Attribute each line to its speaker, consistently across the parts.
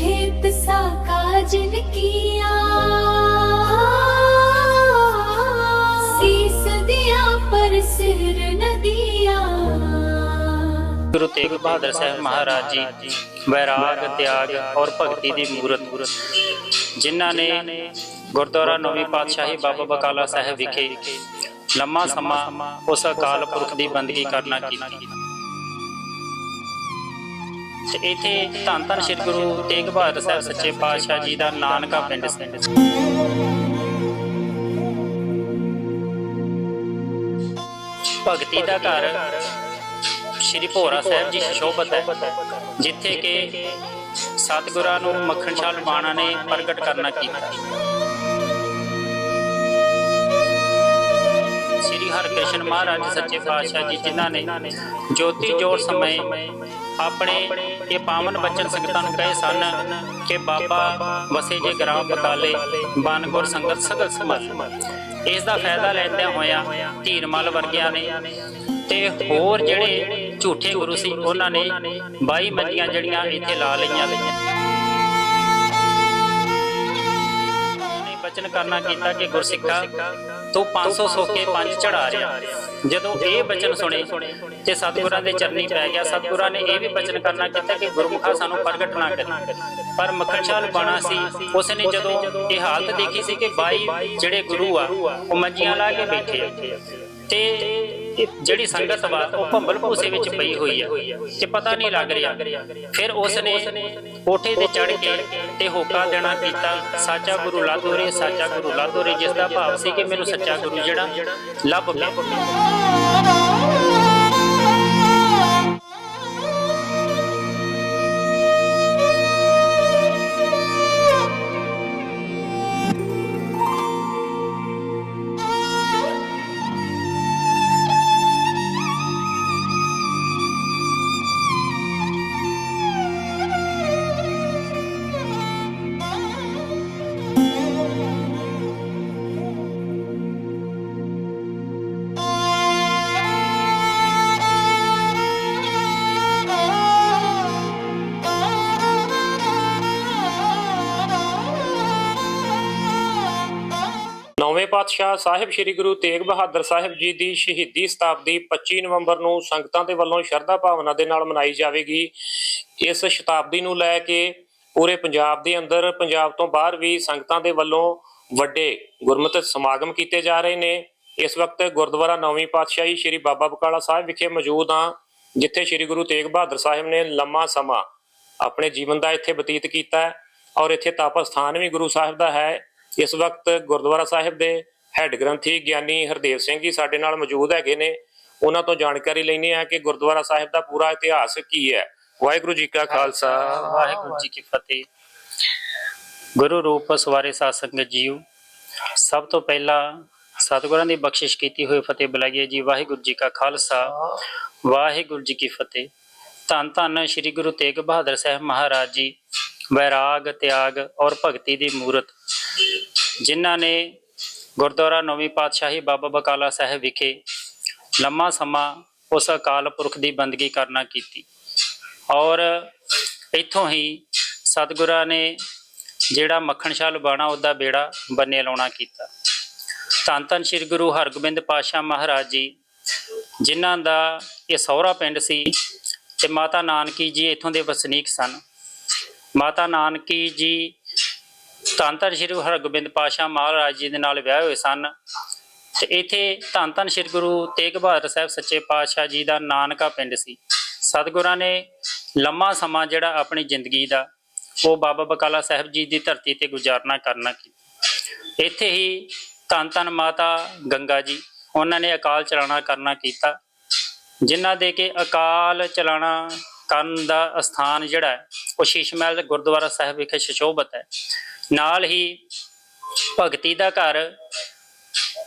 Speaker 1: सहित साका जिन किया शीस दिया पर सिर न दिया
Speaker 2: ਗੁਰੂ ਤੇਗ ਬਹਾਦਰ ਸਾਹਿਬ ਮਹਾਰਾਜ ਜੀ ਵੈਰਾਗ ਤਿਆਗ ਔਰ ਭਗਤੀ ਦੀ ਮੂਰਤ ਜਿਨ੍ਹਾਂ ਨੇ ਗੁਰਦੁਆਰਾ ਨੌਵੀਂ ਪਾਤਸ਼ਾਹੀ ਬਾਬਾ ਬਕਾਲਾ ਸਾਹਿਬ ਵਿਖੇ ਲੰਮਾ ਸਮਾਂ ਉਸ ਅਕਾਲ ਪੁਰਖ ਦੀ ਬੰਦਗੀ ਕਰਨਾ ਕੀਤੀ ਤੇ ਇੱਥੇ ਧੰਨ ਧੰਨ ਸ੍ਰੀ ਗੁਰੂ ਤੇਗ ਬਹਾਦਰ ਸਾਹਿਬ ਸੱਚੇ ਪਾਤਸ਼ਾਹ ਜੀ ਦਾ ਨਾਨਕਾ ਪਿੰਡ ਸੀ। ਭਗਤੀ ਦਾ ਘਰ ਸ਼੍ਰੀ ਭੋਰਾ ਸਾਹਿਬ ਜੀ ਸ਼ੋਭਤ ਹੈ, ਜਿੱਥੇ ਕਿ ਸਤਿਗੁਰਾਂ ਨੂੰ ਮੱਖਣ ਸ਼ਾਹ ਲੁਬਾਣਾ ਨੇ ਪ੍ਰਗਟ ਕਰਨਾ ਕੀਤਾ। ਸ੍ਰੀ ਹਰਿਕ੍ਰਿਸ਼ਨ ਮਹਾਰਾਜ ਸੱਚੇ ਪਾਤਸ਼ਾਹ ਜੀ, ਜਿਨ੍ਹਾਂ ਨੇ ਜੋਤੀ ਜੋੜ ਸਮੇਂ ਆਪਣੇ ਇਹ ਪਾਵਨ ਬਚਨ ਸੰਗਤਾਂ ਨੂੰ ਕਹੇ ਸਨ ਕਿ ਬਾਬਾ ਵਸੇ ਜੇ ਗ੍ਰਾਮ ਬਕਾਲੇ ਬਾਨਗੁਰ ਸੰਗਤ ਸਗਲ ਸਮਤ ਇਸ ਦਾ ਫਾਇਦਾ ਲੈਂਦਿਆਂ ਹੋਇਆ ਧੀਰਮਲ ਵਰਗਿਆਂ ਨੇ ਤੇ ਹੋਰ ਜਿਹੜੇ ਝੂਠੇ ਗੁਰੂ ਸੀ, ਉਹਨਾਂ ਨੇ 22 ਮੰਜੀਆਂ ਜਿਹੜੀਆਂ ਇੱਥੇ ਲਾ ਲਈਆਂ ਨੇ। ਬਚਨ ਕਰਨਾ ਕੀਤਾ ਕਿ ਗੁਰਸਿੱਖਾ ਤੂੰ 500 ਸੋਕੇ ਪੰਜ ਚੜਾ ਰਿਹਾ। ਜਦੋਂ ਇਹ ਬਚਨ ਸੁਣੇ ਤੇ ਸਤਿਗੁਰਾਂ ਦੇ ਚਰਨੀ ਪੈ ਗਿਆ ਸਤਿਗੁਰਾਂ ਨੇ ਇਹ ਵੀ ਬਚਨ ਕਰਨਾ ਕੀਤਾ ਕਿ ਗੁਰਮੁਖਾ ਸਾਨੂੰ ਪ੍ਰਗਟ ਨਾ ਕਰੀ। ਪਰ ਮੱਖਣ ਸ਼ਾਹ ਬਾਣਾ ਸੀ ਉਸ ਨੇ ਜਦੋਂ ਇਹ ਹਾਲਤ ਦੇਖੀ ਸੀ ਕਿ 22 ਜਿਹੜੇ ਗੁਰੂ ਆ ਉਹ ਮੰਜੀਆਂ ਲਾ ਕੇ ਬੈਠੇ ਆ। ਤੇ ਜਿਹੜੀ ਸੰਗਤ ਵਾ, ਉਹ ਭੰਬਲ ਭੂਸੇ ਵਿੱਚ ਪਈ ਹੋਈ ਆ ਤੇ ਪਤਾ ਨਹੀਂ ਲੱਗ ਰਿਹਾ। ਫਿਰ ਉਸ ਨੇ ਕੋਠੇ ਤੇ ਚੜ ਕੇ ਤੇ ਹੋਕਾ ਦੇਣਾ ਕੀਤਾ। ਸਾਚਾ ਗੁਰੂ ਲਾਦੋਰੇ ਸਾਚਾ ਗੁਰੂ ਲਾਦੋਰੇ ਜਿਸ ਦਾ ਭਾਵ ਸੀ ਕਿ ਮੈਨੂੰ ਸੱਚਾ ਗੁਰੂ ਜਿਹੜਾ ਲੱਭ ਗਿਆ।
Speaker 3: ਨੌਵੇਂ ਪਾਤਸ਼ਾਹ ਸਾਹਿਬ ਸ੍ਰੀ ਗੁਰੂ ਤੇਗ ਬਹਾਦਰ ਸਾਹਿਬ ਜੀ ਦੀ ਸ਼ਹੀਦੀ ਸ਼ਤਾਬਦੀ 25 ਨਵੰਬਰ ਨੂੰ ਸੰਗਤਾਂ ਦੇ ਵੱਲੋਂ ਸ਼ਰਧਾ ਭਾਵਨਾ ਦੇ ਨਾਲ ਮਨਾਈ ਜਾਵੇਗੀ। ਇਸ ਸ਼ਤਾਬਦੀ ਨੂੰ ਲੈ ਕੇ ਪੂਰੇ ਪੰਜਾਬ ਦੇ ਅੰਦਰ, ਪੰਜਾਬ ਤੋਂ ਬਾਹਰ ਵੀ ਸੰਗਤਾਂ ਦੇ ਵੱਲੋਂ ਵੱਡੇ ਗੁਰਮਤਿ ਸਮਾਗਮ ਕੀਤੇ ਜਾ ਰਹੇ ਨੇ। ਇਸ ਵਕਤ ਗੁਰਦੁਆਰਾ ਨੌਵੀਂ ਪਾਤਸ਼ਾਹੀ ਸ੍ਰੀ ਬਾਬਾ ਬਕਾਲਾ ਸਾਹਿਬ ਵਿਖੇ ਮੌਜੂਦ ਹਾਂ, ਜਿੱਥੇ ਸ੍ਰੀ ਗੁਰੂ ਤੇਗ ਬਹਾਦਰ ਸਾਹਿਬ ਨੇ ਲੰਮਾ ਸਮਾਂ ਆਪਣੇ ਜੀਵਨ ਦਾ ਇੱਥੇ ਬਤੀਤ ਕੀਤਾ ਔਰ ਇੱਥੇ ਤਪ ਸਥਾਨ ਵੀ ਗੁਰੂ ਸਾਹਿਬ ਦਾ ਹੈ। ਇਸ ਵਕਤ ਗੁਰਦੁਆਰਾ ਸਾਹਿਬ ਦੇ ਹੈੱਡ ਗ੍ਰੰਥੀ ਗਿਆਨੀ ਹਰਦੇਵ ਸਿੰਘ ਜੀ ਸਾਡੇ ਨਾਲ ਮੌਜੂਦ ਹੈਗੇ ਨੇ। ਉਹਨਾਂ ਤੋਂ ਜਾਣਕਾਰੀ ਲੈਣੀ ਹੈ ਕਿ ਗੁਰਦੁਆਰਾ ਸਾਹਿਬ ਦਾ ਪੂਰਾ ਇਤਿਹਾਸ ਕੀ ਹੈ। ਵਾਹਿਗੁਰੂ ਜੀ ਕਾ ਖਾਲਸਾ।
Speaker 2: ਵਾਹਿਗੁਰੂ ਜੀ ਕੀ ਫਤਿਹ। ਗੁਰੂ ਰੂਪ ਸਵਾਰੇ ਸਾਧ ਸੰਗਤ ਜੀਓ, ਸਭ ਤੋਂ ਪਹਿਲਾਂ ਸਤਿਗੁਰਾਂ ਦੀ ਬਖਸ਼ਿਸ਼ ਕੀਤੀ ਹੋਈ ਫਤਿਹ ਬੁਲਾਈਏ ਜੀ। ਵਾਹਿਗੁਰੂ ਜੀ ਕਾ ਖਾਲਸਾ। ਵਾਹਿਗੁਰੂ ਜੀ ਕੀ ਫਤਿਹ। ਧੰਨ ਧੰਨ ਸ੍ਰੀ ਗੁਰੂ ਤੇਗ ਬਹਾਦਰ ਸਾਹਿਬ ਮਹਾਰਾਜ ਜੀ, ਵੈਰਾਗ, ਤਿਆਗ ਔਰ ਭਗਤੀ ਦੀ ਮੂਰਤ। ਜਿਨ੍ਹਾਂ ਨੇ ਗੁਰਦੁਆਰਾ ਨੌਵੀਂ ਪਾਤਸ਼ਾਹੀ ਬਾਬਾ ਬਕਾਲਾ ਸਾਹਿਬ ਵਿਖੇ ਲੰਮਾ ਸਮਾਂ ਉਸ ਅਕਾਲ ਪੁਰਖ ਦੀ ਬੰਦਗੀ ਕਰਨਾ ਕੀਤੀ। ਔਰ ਇੱਥੋਂ ਹੀ ਸਤਿਗੁਰਾਂ ਨੇ ਜਿਹੜਾ ਮੱਖਣ ਸ਼ਾਹ ਲੁਬਾਣਾ ਉਹਦਾ ਬੇੜਾ ਬੰਨੇ ਲਾਉਣਾ ਕੀਤਾ। ਧੰਨ ਧੰਨ ਸ੍ਰੀ ਗੁਰੂ ਹਰਗੋਬਿੰਦ ਪਾਤਸ਼ਾਹ ਮਹਾਰਾਜ ਜੀ, ਜਿਨ੍ਹਾਂ ਦਾ ਇਹ ਸਹੁਰਾ ਪਿੰਡ ਸੀ ਤੇ ਮਾਤਾ ਨਾਨਕੀ ਜੀ ਇੱਥੋਂ ਦੇ ਵਸਨੀਕ ਸਨ। ਮਾਤਾ ਨਾਨਕੀ ਜੀ ਧੰਨ ਧੰਨ ਸ੍ਰੀ ਗੁਰੂ ਹਰਗੋਬਿੰਦ ਪਾਤਸ਼ਾਹ ਮਹਾਰਾਜ ਜੀ ਦੇ ਨਾਲ ਵਿਆਹ ਹੋਏ ਸਨ। ਤੇ ਇੱਥੇ ਧੰਨ ਧੰਨ ਸ੍ਰੀ ਗੁਰੂ ਤੇਗ ਬਹਾਦਰ ਸਾਹਿਬ ਸੱਚੇ ਪਾਤਸ਼ਾਹ ਜੀ ਦਾ ਨਾਨਕਾ ਪਿੰਡ ਸੀ। ਸਤਿਗੁਰਾਂ ਨੇ ਲੰਮਾ ਸਮਾਂ ਜਿਹੜਾ ਆਪਣੀ ਜ਼ਿੰਦਗੀ ਦਾ ਉਹ ਬਾਬਾ ਬਕਾਲਾ ਸਾਹਿਬ ਜੀ ਦੀ ਧਰਤੀ ਤੇ ਗੁਜ਼ਾਰਨਾ ਕਰਨਾ ਕੀਤਾ। ਇੱਥੇ ਹੀ ਧੰਨ ਧੰਨ ਮਾਤਾ ਗੰਗਾ ਜੀ ਉਹਨਾਂ ਨੇ ਅਕਾਲ ਚਲਾਣਾ ਕਰਨਾ ਕੀਤਾ ਜਿਨ੍ਹਾਂ ਦੇ ਕੇ ਅਕਾਲ ਚਲਾਣਾ ਕਰਨ ਦਾ ਅਸਥਾਨ ਜਿਹੜਾ ਹੈ, ਉਹ ਸ਼ੀਸ਼ ਮਹਿਲ ਗੁਰਦੁਆਰਾ ਸਾਹਿਬ ਵਿਖੇ ਸ਼ਸ਼ੋਭਤ ਹੈ। ਨਾਲ ਹੀ ਭਗਤੀ ਦਾ ਘਰ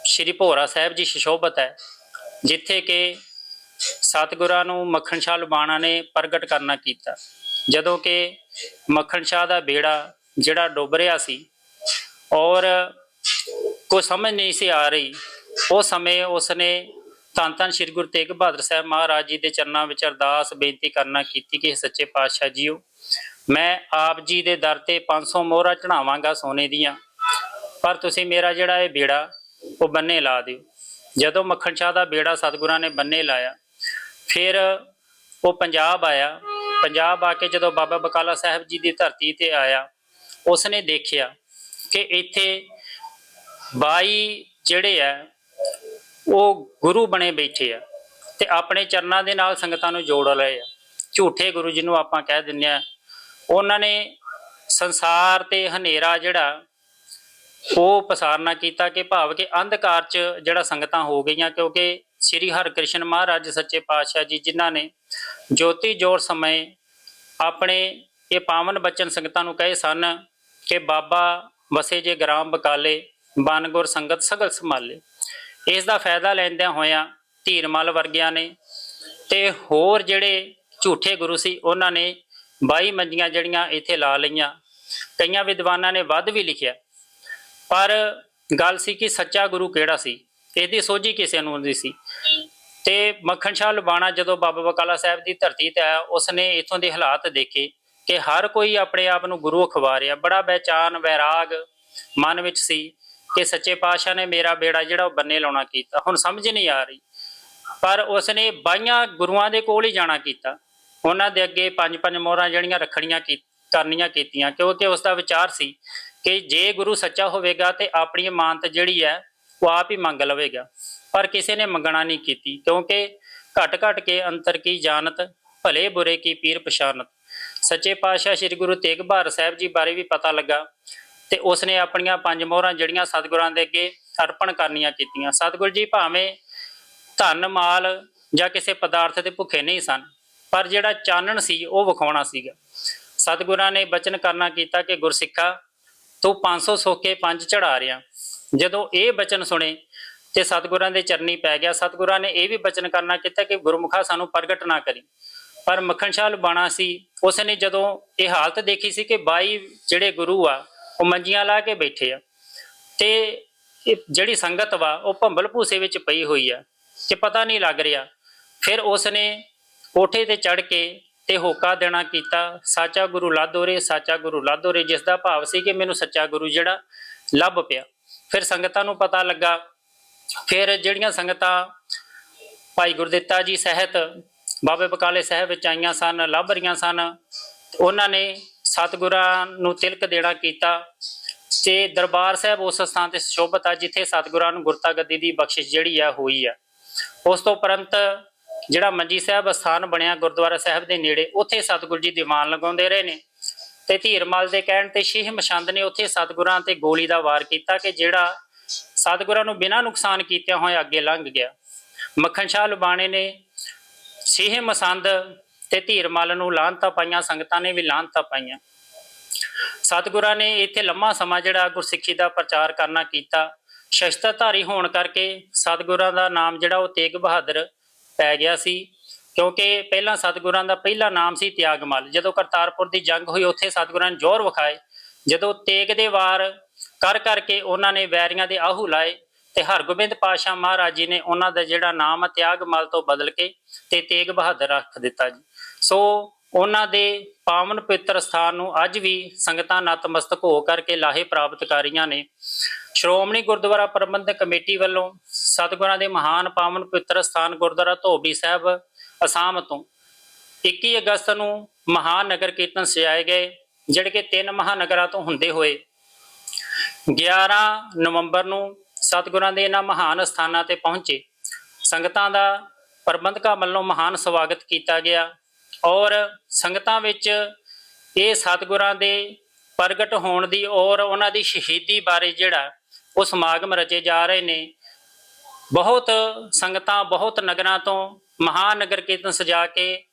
Speaker 2: ਸ਼੍ਰੀ ਭੋਰਾ ਸਾਹਿਬ ਜੀ ਸ਼ਸ਼ੋਭਤ ਹੈ, ਜਿੱਥੇ ਕਿ ਸਤਿਗੁਰਾਂ ਨੂੰ ਮੱਖਣ ਸ਼ਾਹ ਲੁਬਾਣਾ ਨੇ ਪ੍ਰਗਟ ਕਰਨਾ ਕੀਤਾ। ਜਦੋਂ ਕਿ ਮੱਖਣ ਸ਼ਾਹ ਦਾ ਬੇੜਾ ਜਿਹੜਾ ਡੁੱਬ ਰਿਹਾ ਸੀ ਔਰ ਕੋਈ ਸਮਝ ਨਹੀਂ ਸੀ ਆ ਰਹੀ, ਉਹ ਸਮੇਂ ਉਸਨੇ ਧੰਨ ਧੰਨ ਸ੍ਰੀ ਗੁਰੂ ਤੇਗ ਬਹਾਦਰ ਸਾਹਿਬ ਮਹਾਰਾਜ ਜੀ ਦੇ ਚਰਨਾਂ ਵਿੱਚ ਅਰਦਾਸ ਬੇਨਤੀ ਕਰਨਾ ਕੀਤੀ ਕਿ ਸੱਚੇ ਪਾਤਸ਼ਾਹ ਜੀਓ। ਮੈਂ ਆਪ ਜੀ ਦੇ ਦਰ ਤੇ 500 ਮੋਹਰਾਂ ਚੜਾਵਾਂਗਾ ਸੋਨੇ ਦੀਆਂ। ਪਰ ਤੁਸੀਂ ਮੇਰਾ ਜਿਹੜਾ ਇਹ ਬੇੜਾ, ਉਹ ਬੰਨੇ ਲਾ ਦਿਓ। ਜਦੋਂ ਮੱਖਣ ਸ਼ਾਹ ਦਾ ਬੇੜਾ ਸਤਿਗੁਰਾਂ ਨੇ ਬੰਨੇ ਲਾਇਆ, ਫਿਰ ਉਹ ਪੰਜਾਬ ਆਇਆ। ਪੰਜਾਬ ਆ ਕੇ ਜਦੋਂ ਬਾਬਾ ਬਕਾਲਾ ਸਾਹਿਬ ਜੀ ਦੀ ਧਰਤੀ ਤੇ ਆਇਆ, ਉਸਨੇ ਦੇਖਿਆ ਕਿ ਇੱਥੇ 22 ਜਿਹੜੇ ਆ, ਉਹ ਗੁਰੂ ਬਣੇ ਬੈਠੇ ਆ ਤੇ ਆਪਣੇ ਚਰਨਾਂ ਦੇ ਨਾਲ ਸੰਗਤਾਂ ਨੂੰ ਜੋੜ ਰਹੇ ਆ। ਝੂਠੇ ਗੁਰੂ ਜਿਹਨੂੰ ਆਪਾਂ ਕਹਿ ਦਿੰਦੇ ਆ ਉਹਨਾਂ ਨੇ ਸੰਸਾਰ ਤੇ ਹਨੇਰਾ ਜਿਹੜਾ, ਉਹ ਪਸਾਰਨਾ ਕੀਤਾ ਕਿ ਭਾਵ ਕਿ ਅੰਧਕਾਰ ਚ ਜਿਹੜਾ ਸੰਗਤਾਂ ਹੋ ਗਈਆਂ, ਕਿਉਂਕਿ ਸ੍ਰੀ ਹਰਿਕ੍ਰਿਸ਼ਨ ਮਹਾਰਾਜ ਸੱਚੇ ਪਾਤਸ਼ਾਹ ਜੀ ਜਿਨ੍ਹਾਂ ਨੇ ਜੋਤੀ ਜੋੜ ਸਮੇਂ ਆਪਣੇ ਇਹ ਪਾਵਨ ਬਚਨ ਸੰਗਤਾਂ ਨੂੰ ਕਹੇ ਸਨ ਕਿ ਬਾਬਾ ਵਸੇ ਜੇ ਗ੍ਰਾਮ ਬਕਾਲੇ ਬਨ ਗੁਰ ਸੰਗਤ ਸਗਲ ਸੰਭਾਲੇ। ਇਸ ਦਾ ਫਾਇਦਾ ਲੈਂਦਿਆਂ ਹੋਇਆਂ ਧੀਰਮਲ ਵਰਗਿਆਂ ਨੇ ਤੇ ਹੋਰ ਜਿਹੜੇ ਝੂਠੇ ਗੁਰੂ ਸੀ, ਉਹਨਾਂ ਨੇ 22 ਮੰਜੀਆਂ ਜਿਹੜੀਆਂ ਇੱਥੇ ਲਾ ਲਈਆਂ। ਕਈਆਂ ਵਿਦਵਾਨਾਂ ਨੇ ਵੱਧ ਵੀ ਲਿਖਿਆ। ਪਰ ਗੱਲ ਸੀ ਕਿ ਸੱਚਾ ਗੁਰੂ ਕਿਹੜਾ ਸੀ? ਇਹਦੀ ਸੋਝੀ ਕਿਸੇ ਨੂੰ ਨਹੀਂ ਸੀ। ਤੇ ਮੱਖਣ ਸ਼ਾਹ ਲੁਬਾਣਾ ਜਦੋਂ ਬਾਬਾ ਬਕਾਲਾ ਸਾਹਿਬ ਦੀ ਧਰਤੀ ਤੇ ਆਇਆ, ਉਸਨੇ ਇਥੋਂ ਦੇ ਹਾਲਾਤ ਦੇਖੇ ਕਿ ਹਰ ਕੋਈ ਆਪਣੇ ਆਪ ਨੂੰ ਗੁਰੂ ਅਖਵਾ ਰਿਹਾ ਬੜਾ ਬੇਚਾਨ, ਵੈਰਾਗ ਮਨ ਵਿੱਚ ਸੀ ਕਿ ਸੱਚੇ ਪਾਤਸ਼ਾਹ ਨੇ ਮੇਰਾ ਬੇੜਾ ਜਿਹੜਾ ਉਹ ਬੰਨੇ ਲਾਉਣਾ ਕੀਤਾ। ਹੁਣ ਸਮਝ ਨਹੀਂ ਆ ਰਹੀ। ਪਰ ਉਸਨੇ ਬਾਈਆਂ ਗੁਰੂਆਂ ਦੇ ਕੋਲ ਹੀ ਜਾਣਾ ਕੀਤਾ। ਉਹਨਾਂ ਦੇ ਅੱਗੇ ਪੰਜ ਪੰਜ ਮੋਹਰਾਂ ਜਿਹੜੀਆਂ ਰੱਖਣੀਆਂ ਕੀ ਕਰਨੀਆਂ ਕੀਤੀਆਂ, ਕਿਉਂਕਿ ਉਸ ਦਾ ਵਿਚਾਰ ਸੀ ਕਿ ਜੇ ਗੁਰੂ ਸੱਚਾ ਹੋਵੇਗਾ ਤੇ ਆਪਣੀ ਇਮਾਨਤ ਜਿਹੜੀ ਹੈ ਉਹ ਆਪ ਹੀ ਮੰਗ ਲਵੇਗਾ, ਪਰ ਕਿਸੇ ਨੇ ਮੰਗਣਾ ਨਹੀਂ ਕੀਤੀ, ਕਿਉਂਕਿ ਘਟ ਘਟ ਕੇ ਅੰਤਰ ਕੀ ਜਾਣਤ, ਭਲੇ ਬੁਰੇ ਕੀ ਪੀਰ ਪਛਾਨਤ ਸੱਚੇ ਪਾਤਸ਼ਾਹ ਸ੍ਰੀ ਗੁਰੂ ਤੇਗ ਬਹਾਦਰ ਸਾਹਿਬ ਜੀ ਬਾਰੇ ਵੀ ਪਤਾ ਲੱਗਾ ਤੇ ਉਸਨੇ ਆਪਣੀਆਂ ਪੰਜ ਮੋਹਰਾਂ ਜਿਹੜੀਆਂ ਸਤਿਗੁਰਾਂ ਦੇ ਅੱਗੇ ਅਰਪਣ ਕਰਨੀਆਂ ਕੀਤੀਆਂ। ਸਤਿਗੁਰ ਜੀ ਭਾਵੇਂ ਧਨ, ਮਾਲ ਜਾਂ ਕਿਸੇ ਪਦਾਰਥ ਦੇ ਭੁੱਖੇ ਨਹੀਂ ਸਨ ਪਰ ਜਿਹੜਾ ਚਾਨਣ ਸੀ ਉਹ ਵਿਖਾਉਣਾ ਸੀਗਾ। ਸਤਿਗੁਰਾਂ ਨੇ ਬਚਨ ਕਰਨਾ ਕੀਤਾ ਕਿ ਗੁਰਸਿੱਖਾ, ਤੂੰ 500 ਸੋਕੇ ਪੰਜ ਚੜਾ ਰਿਆ ਜਦੋਂ ਇਹ ਬਚਨ ਸੁਣੇ ਤੇ ਸਤਿਗੁਰਾਂ ਦੇ ਚਰਨੀ ਪੈ ਗਿਆ, ਸਤਿਗੁਰਾਂ ਨੇ ਇਹ ਵੀ ਬਚਨ ਕਰਨਾ ਕੀਤਾ ਕਿ ਗੁਰਮੁਖਾ ਸਾਨੂੰ ਪ੍ਰਗਟ ਨਾ ਕਰੀ। ਪਰ ਮੱਖਣ ਸ਼ਾਹ ਲੁਬਾਣਾ ਸੀ, ਉਸਨੇ ਜਦੋਂ ਇਹ ਹਾਲਤ ਦੇਖੀ ਸੀ ਕਿ 22 ਜਿਹੜੇ ਗੁਰੂ ਆ, ਉਹ ਮੰਜੀਆਂ ਲਾ ਕੇ ਬੈਠੇ ਆ ਤੇ ਜਿਹੜੀ ਸੰਗਤ ਵਾ, ਉਹ ਭੰਬਲ ਭੂਸੇ ਵਿੱਚ ਪਈ ਹੋਈ ਆ ਕਿ ਪਤਾ ਨਹੀਂ ਲੱਗ ਰਿਹਾ। ਫਿਰ ਉਸਨੇ ਕੋਠੇ ਤੇ ਚੜ ਕੇ ਤੇ ਹੋਕਾ ਦੇਣਾ ਕੀਤਾ। ਸਾਚਾ ਗੁਰੂ ਲਾਦੋਰੇ ਸਾਚਾ ਗੁਰੂ ਲਾਦੋਰੇ ਜਿਸ ਦਾ ਭਾਵ ਸੀ ਕਿ ਮੈਨੂੰ ਸੱਚਾ ਗੁਰੂ ਜਿਹੜਾ ਲੱਭ ਪਿਆ। ਫਿਰ ਸੰਗਤਾਂ ਨੂੰ ਪਤਾ ਲੱਗਾ। ਫਿਰ ਜਿਹੜੀਆਂ ਸੰਗਤਾਂ ਭਾਈ ਗੁਰਦਿੱਤਾ ਜੀ ਸਹਿਤ ਬਾਬੇ ਬਕਾਲੇ ਸਾਹਿਬ ਵਿੱਚ ਆਈਆਂ ਸਨ, ਲੱਭ ਰਹੀਆਂ ਸਨ, ਉਹਨਾਂ ਨੇ ਸਤਿਗੁਰਾਂ ਨੂੰ ਤਿਲਕ ਦੇਣਾ ਕੀਤਾ। ਤੇ ਦਰਬਾਰ ਸਾਹਿਬ ਉਸ ਸਥਾਨ ਤੇ ਸ਼ੋਭਤ ਆ, ਜਿੱਥੇ ਸਤਿਗੁਰਾਂ ਨੂੰ ਗੁਰਤਾ ਗੱਦੀ ਦੀ ਬਖਸ਼ਿਸ਼ ਜਿਹੜੀ ਆ, ਹੋਈ ਆ। ਉਸ ਤੋਂ ਉਪਰੰਤ ਜਿਹੜਾ ਮੰਜੀ ਸਾਹਿਬ ਅਸਥਾਨ ਬਣਿਆ ਗੁਰਦੁਆਰਾ ਸਾਹਿਬ ਦੇ ਨੇੜੇ, ਉੱਥੇ ਸਤਿਗੁਰੂ ਜੀ ਦੀਵਾਨ ਲਗਾਉਂਦੇ ਰਹੇ ਨੇ। ਤੇ ਧੀਰਮਲ ਦੇ ਕਹਿਣ ਤੇ ਸ਼ੀਹ ਮਸੰਦ ਨੇ ਉੱਥੇ ਸਤਿਗੁਰਾਂ ਤੇ ਗੋਲੀ ਦਾ ਵਾਰ ਕੀਤਾ ਕਿ ਜਿਹੜਾ ਸਤਿਗੁਰਾਂ ਨੂੰ ਬਿਨਾਂ ਨੁਕਸਾਨ ਕੀਤਿਆਂ ਹੋਏ ਅੱਗੇ ਲੰਘ ਗਿਆ। ਮੱਖਣ ਸ਼ਾਹ ਲੁਬਾਣੇ ਨੇ ਸ਼ੀਹ ਮਸੰਦ ਤੇ ਧੀਰਮਲ ਨੂੰ ਲਾਂਤਾਂ ਪਾਈਆਂ, ਸੰਗਤਾਂ ਨੇ ਵੀ ਲਾਂਤਾਂ ਪਾਈਆਂ। ਸਤਿਗੁਰਾਂ ਨੇ ਇੱਥੇ ਲੰਮਾ ਸਮਾਂ ਜਿਹੜਾ ਗੁਰਸਿੱਖੀ ਦਾ ਪ੍ਰਚਾਰ ਕਰਨਾ ਕੀਤਾ। ਸ਼ਸਤਰਧਾਰੀ ਹੋਣ ਕਰਕੇ ਸਤਿਗੁਰਾਂ ਦਾ ਨਾਮ ਜਿਹੜਾ ਉਹ ਤੇਗ ਬਹਾਦਰ ਪੈ ਗਿਆ ਸੀ, ਕਿਉਂਕਿ ਪਹਿਲਾਂ ਸਤਿਗੁਰਾਂ ਦਾ ਪਹਿਲਾ ਨਾਮ ਸੀ ਤਿਆਗਮਲ ਜਦੋਂ ਕਰਤਾਰਪੁਰ ਦੀ ਜੰਗ ਹੋਈ, ਉੱਥੇ ਸਤਿਗੁਰਾਂ ਨੇ ਜ਼ੋਰ ਵਿਖਾਏ। ਜਦੋਂ ਤੇਗ ਦੇ ਵਾਰ ਕਰ ਕਰਕੇ ਉਹਨਾਂ ਨੇ ਵੈਰੀਆਂ ਦੇ ਆਹੂ ਲਾਏ ਤੇ ਹਰਗੋਬਿੰਦ ਪਾਸ਼ਾ ਮਹਾਰਾਜ ਜੀ ਨੇ ਉਹਨਾਂ ਦਾ ਜਿਹੜਾ ਨਾਮ ਆ ਤਿਆਗਮਲ ਤੋਂ ਬਦਲ ਕੇ ਤੇ ਤੇਗ ਬਹਾਦਰ ਰੱਖ ਦਿੱਤਾ ਜੀ। ਸੋ ਉਹਨਾਂ ਦੇ ਪਾਵਨ ਪਵਿੱਤਰ ਸਥਾਨ ਨੂੰ ਅੱਜ ਵੀ ਸੰਗਤਾਂ ਨਤਮਸਤਕ ਹੋ ਕਰਕੇ ਲਾਹੇ ਪ੍ਰਾਪਤ ਕਰ ਰਹੀਆਂ ਨੇ ਸ਼੍ਰੋਮਣੀ ਗੁਰਦੁਆਰਾ ਪ੍ਰਬੰਧਕ ਕਮੇਟੀ ਵੱਲੋਂ ਸਤਿਗੁਰਾਂ ਦੇ ਮਹਾਨ ਪਾਵਨ ਪਵਿੱਤਰ ਸਥਾਨ ਗੁਰਦੁਆਰਾ ਧੋਬੀ ਸਾਹਿਬ ਅਸਾਮ ਤੋਂ 21 ਅਗਸਤ ਨੂੰ ਮਹਾਨ ਨਗਰ ਕੀਰਤਨ ਸਜਾਏ ਗਏ, ਜਿਹੜੇ ਕਿ ਤਿੰਨ ਮਹਾਨਗਰਾਂ ਤੋਂ ਹੁੰਦੇ ਹੋਏ। 11 ਨਵੰਬਰ ਨੂੰ ਸਤਿਗੁਰਾਂ ਦੇ ਇਹਨਾਂ ਮਹਾਨ ਸਥਾਨਾਂ ਤੇ ਪਹੁੰਚੇ। ਸੰਗਤਾਂ ਦਾ ਪ੍ਰਬੰਧਕਾਂ ਵੱਲੋਂ ਮਹਾਨ ਸਵਾਗਤ ਕੀਤਾ ਗਿਆ ਔਰ ਸੰਗਤਾਂ ਵਿੱਚ ਇਹ ਸਤਿਗੁਰਾਂ ਦੇ ਪ੍ਰਗਟ ਹੋਣ ਦੀ ਔਰ ਉਹਨਾਂ ਦੀ ਸ਼ਹੀਦੀ ਬਾਰੇ ਜਿਹੜਾ ਉਹ ਸਮਾਗਮ ਰਚੇ ਜਾ ਰਹੇ ਨੇ ਬਹੁਤ ਸੰਗਤਾਂ ਬਹੁਤ ਨਗਰਾਂ ਤੋਂ ਮਹਾਨਗਰ ਕੀਰਤਨ ਸਜਾ ਕੇ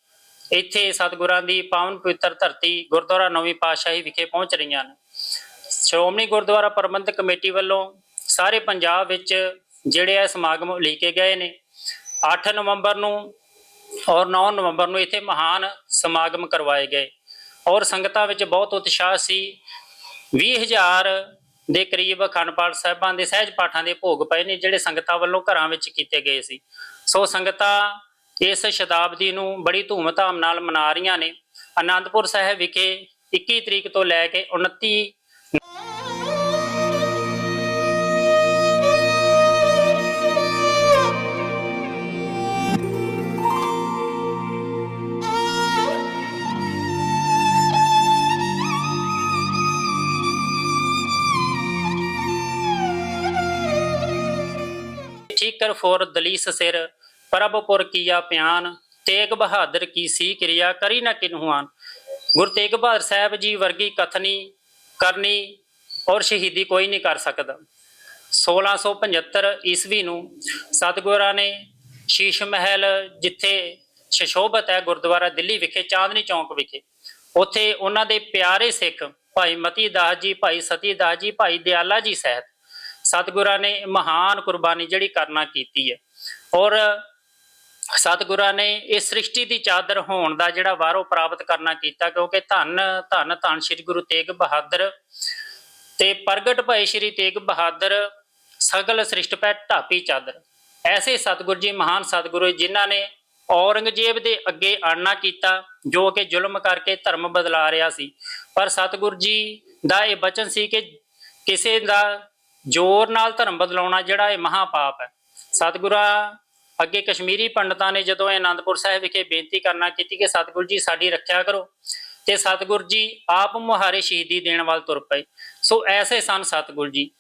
Speaker 2: ਇੱਥੇ ਸਤਿਗੁਰਾਂ ਦੀ ਪਾਵਨ ਪਵਿੱਤਰ ਧਰਤੀ ਗੁਰਦੁਆਰਾ ਨਵੀਂ ਪਾਤਸ਼ਾਹੀ ਵਿਖੇ ਪਹੁੰਚ ਰਹੀਆਂ ਨੇ। ਸ਼੍ਰੋਮਣੀ ਗੁਰਦੁਆਰਾ ਪ੍ਰਬੰਧਕ ਕਮੇਟੀ ਵੱਲੋਂ ਸਾਰੇ ਪੰਜਾਬ ਵਿੱਚ ਜਿਹੜੇ ਆ ਸਮਾਗਮ ਲਿਖੇ ਗਏ ਨੇ। 8 ਨਵੰਬਰ ਨੂੰ ਔਰ 9 ਨਵੰਬਰ ਨੂੰ ਇੱਥੇ ਮਹਾਨ ਸਮਾਗਮ ਕਰਵਾਏ ਗਏ। ਔਰ ਸੰਗਤਾਂ ਵਿੱਚ ਬਹੁਤ ਉਤਸ਼ਾਹ ਸੀ। 20000 ਦੇ ਕਰੀਬ ਅਖੰਡ ਪਾਠ ਸਾਹਿਬਾਂ ਦੇ ਸਹਿਜ ਪਾਠਾਂ ਦੇ ਭੋਗ ਪਏ ਨੇ, ਜਿਹੜੇ ਸੰਗਤਾਂ ਵੱਲੋਂ ਘਰਾਂ ਵਿੱਚ ਕੀਤੇ ਗਏ ਸੀ। ਸੋ ਸੰਗਤਾਂ ਇਸ ਸ਼ਤਾਬਦੀ ਨੂੰ ਬੜੀ ਧੂਮਧਾਮ ਨਾਲ ਮਨਾ ਰਹੀਆਂ ਨੇ। ਆਨੰਦਪੁਰ ਸਾਹਿਬ ਵਿਖੇ 21 ਤਰੀਕ ਤੋਂ ਲੈ ਕੇ 29 ਠੀਕਰ ਫੋਰ ਦਲੀਸ ਸਿਰ ਪ੍ਰਭਪੁਰ ਕੀਆ ਪਿਆਨ, ਤੇਗ ਬਹਾਦਰ ਕੀ ਸੀ ਕਿਰਿਆ ਕਰੀ ਨਾ ਕਿਨਹੁਆਨ। ਗੁਰੂ ਤੇਗ ਬਹਾਦਰ ਸਾਹਿਬ ਜੀ ਵਰਗੀ ਕਥਨੀ ਕਰਨੀ ਔਰ ਸ਼ਹੀਦੀ ਕੋਈ ਨਹੀਂ ਕਰ ਸਕਦਾ। 1675 ਈਸਵੀ ਨੂੰ ਸਤਿਗੁਰਾਂ ਨੇ ਸ਼ੀਸ਼ ਮਹਿਲ ਜਿੱਥੇ ਸ਼ਸ਼ੋਭਤ ਹੈ ਗੁਰਦੁਆਰਾ ਦਿੱਲੀ ਵਿਖੇ, ਚਾਂਦਨੀ ਚੌਂਕ ਵਿਖੇ, ਉੱਥੇ ਉਹਨਾਂ ਦੇ ਪਿਆਰੇ ਸਿੱਖ ਭਾਈ ਮਤੀ ਦਾਸ ਜੀ, ਭਾਈ ਸਤੀ ਦਾਸ ਜੀ, ਭਾਈ ਦਿਆਲਾ ਜੀ ਸਹਿਤ ਸਤਿਗੁਰਾਂ ਨੇ ਮਹਾਨ ਕੁਰਬਾਨੀ ਜਿਹੜੀ ਕਰਨਾ ਕੀਤੀ ਹੈ। ਔਰ ਸਤਿਗੁਰਾਂ ਨੇ ਇਸ ਸ੍ਰਿਸ਼ਟੀ ਦੀ ਚਾਦਰ ਹੋਣ ਦਾ ਜਿਹੜਾ ਵਾਰੋ ਪ੍ਰਾਪਤ ਕਰਨਾ ਕੀਤਾ, ਕਿਉਂਕਿ ਧੰਨ ਧੰਨ ਧੰਨ ਸ੍ਰੀ ਗੁਰੂ ਤੇਗ ਬਹਾਦਰ ਤੇ ਪ੍ਰਗਟ ਭਏ ਸ੍ਰੀ ਤੇਗ ਬਹਾਦਰ ਸਗਲ ਸ੍ਰਿਸ਼ਟ ਪੈ ਢਾਪੀ ਚਾਦਰ। ਐਸੇ ਸਤਿਗੁਰ ਜੀ, ਮਹਾਨ ਸਤਿਗੁਰੂ ਜਿਨ੍ਹਾਂ ਨੇ ਔਰੰਗਜ਼ੇਬ ਦੇ ਅੱਗੇ ਆਣਾ ਕੀਤਾ, ਜੋ ਕਿ ਜ਼ੁਲਮ ਕਰਕੇ ਧਰਮ ਬਦਲਾ ਰਿਹਾ ਸੀ। ਪਰ ਸਤਿਗੁਰ ਜੀ ਦਾ ਇਹ ਬਚਨ ਸੀ ਕਿ ਕਿਸੇ ਦਾ ਜ਼ੋਰ ਨਾਲ ਧਰਮ ਬਦਲਾਉਣਾ ਜਿਹੜਾ ਇਹ ਮਹਾ ਪਾਪ ਹੈ। ਸਤਿਗੁਰਾਂ, ਅੱਗੇ ਕਸ਼ਮੀਰੀ ਪੰਡਤਾਂ ਨੇ ਜਦੋਂ ਇਹ ਆਨੰਦਪੁਰ ਸਾਹਿਬ ਵਿਖੇ ਬੇਨਤੀ ਕਰਨਾ ਕੀਤੀ ਕਿ ਸਤਿਗੁਰ ਜੀ ਸਾਡੀ ਰੱਖਿਆ ਕਰੋ, ਤੇ ਸਤਿਗੁਰ ਜੀ ਆਪ ਮੁਹਾਰੇ ਸ਼ਹੀਦੀ ਦੇਣ ਵੱਲ ਤੁਰ ਪਏ। ਸੋ ਐਸੇ ਸਨ ਸਤਿਗੁਰ ਜੀ।